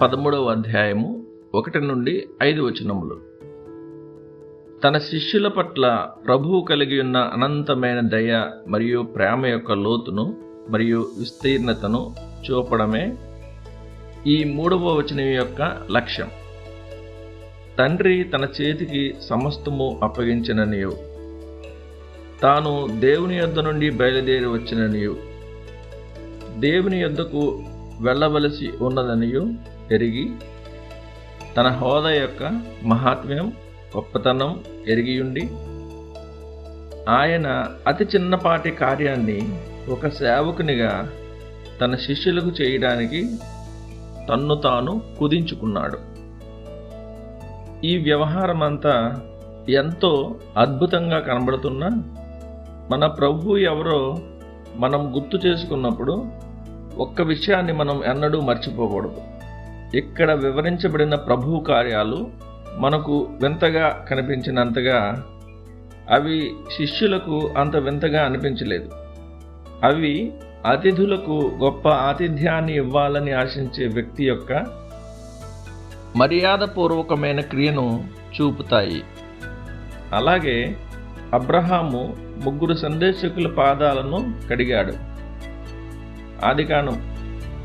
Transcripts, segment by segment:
పదమూడవ అధ్యాయము ఒకటి నుండి ఐదు వచనములు. తన శిష్యుల పట్ల ప్రభువు కలిగి ఉన్న అనంతమైన దయ మరియు ప్రేమ యొక్క లోతును మరియు విస్తీర్ణతను చూపడమే ఈ మూడవ వచనం యొక్క లక్ష్యం. తండ్రి తన చేతికి సమస్తము అప్పగించిననియు. తాను దేవుని యొద్ద నుండి బయలుదేరి వచ్చిననియు. దేవుని యొద్దకు వెళ్ళవలసి ఉన్నదనియు ఎరిగి తన హోదా యొక్క మహాత్మ్యం గొప్పతనం ఎరిగియుండి ఆయన అతి చిన్నపాటి కార్యాన్ని ఒక సేవకునిగా తన శిష్యులకు చేయడానికి తన్ను తాను కుదించుకున్నాడు. ఈ వ్యవహారం అంతా ఎంతో అద్భుతంగా కనబడుతున్నా మన ప్రభు ఎవరో మనం గుర్తు చేసుకున్నప్పుడు ఒక్క విషయాన్ని మనం ఎన్నడూ మర్చిపోకూడదు. ఇక్కడ వివరించబడిన ప్రభు కార్యాలు మనకు వింతగా కనిపించినంతగా అవి శిష్యులకు అంత వింతగా అనిపించలేదు. అవి అతిథులకు గొప్ప ఆతిథ్యాన్ని ఇవ్వాలని ఆశించే వ్యక్తి యొక్క మర్యాదపూర్వకమైన క్రియను చూపుతాయి. అలాగే అబ్రహాము ముగ్గురు సందేశకుల పాదాలను కడిగాడు. ఆదికాండం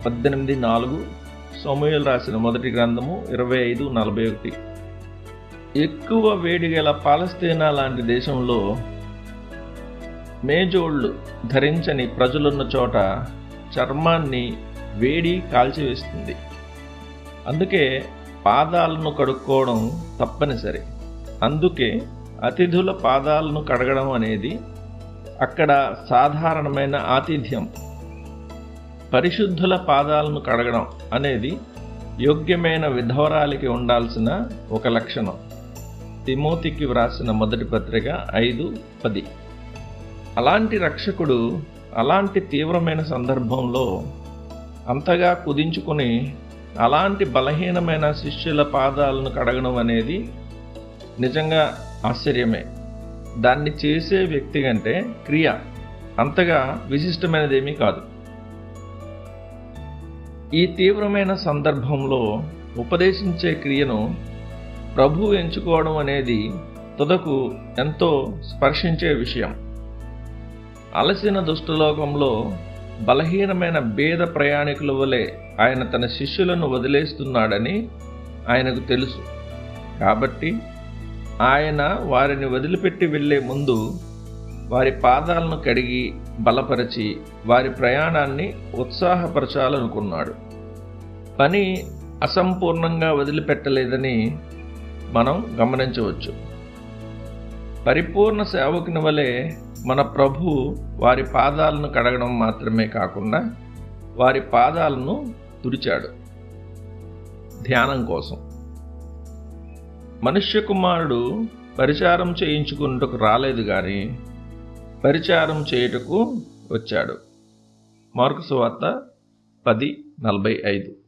పద్దెనిమిది నాలుగు సమూహలు రాసిన మొదటి గ్రంథము ఇరవై ఐదు నలభై ఒకటి. ఎక్కువ వేడి గల పాలస్తీనా లాంటి దేశంలో మేజోళ్ళు ధరించని ప్రజలున్న చోట చర్మాన్ని వేడి కాల్చివేస్తుంది. అందుకే పాదాలను కడుక్కోవడం తప్పనిసరి. అందుకే అతిథుల పాదాలను కడగడం అనేది అక్కడ సాధారణమైన ఆతిథ్యం. పరిశుద్ధుల పాదాలను కడగడం అనేది యోగ్యమైన విధవరాలికి ఉండాల్సిన ఒక లక్షణం. తిమోతికి వ్రాసిన మొదటి పత్రిక ఐదు పది. అలాంటి రక్షకుడు అలాంటి తీవ్రమైన సందర్భంలో అంతగా కుదించుకుని అలాంటి బలహీనమైన శిష్యుల పాదాలను కడగడం అనేది నిజంగా ఆశ్చర్యమే. దాన్ని చేసే వ్యక్తి కంటే క్రియ అంతగా విశిష్టమైనదేమీ కాదు. ఈ తీవ్రమైన సందర్భంలో ఉపదేశించే క్రియను ప్రభు ఎంచుకోవడం అనేది తుదకు ఎంతో స్పర్శించే విషయం. అలసిన దుష్టలోకంలో బలహీనమైన భేద ప్రయాణికుల వలె ఆయన తన శిష్యులను వదిలేస్తున్నాడని ఆయనకు తెలుసు. కాబట్టి ఆయన వారిని వదిలిపెట్టి వెళ్ళే ముందు వారి పాదాలను కడిగి బలపరిచి వారి ప్రయాణాన్ని ఉత్సాహపరచాలనుకున్నాడు. పని అసంపూర్ణంగా వదిలిపెట్టలేదని మనం గమనించవచ్చు. పరిపూర్ణ సేవకుని వలె మన ప్రభు వారి పాదాలను కడగడం మాత్రమే కాకుండా వారి పాదాలను తుడిచాడు. ధ్యానం కోసం. మనుష్య కుమారుడు పరిచారం చేయించుకున్నటకు రాలేదు కానీ పరిచారం చేయుటకు వచ్చాడు. మార్కు సువార్త పది నలభై ఐదు.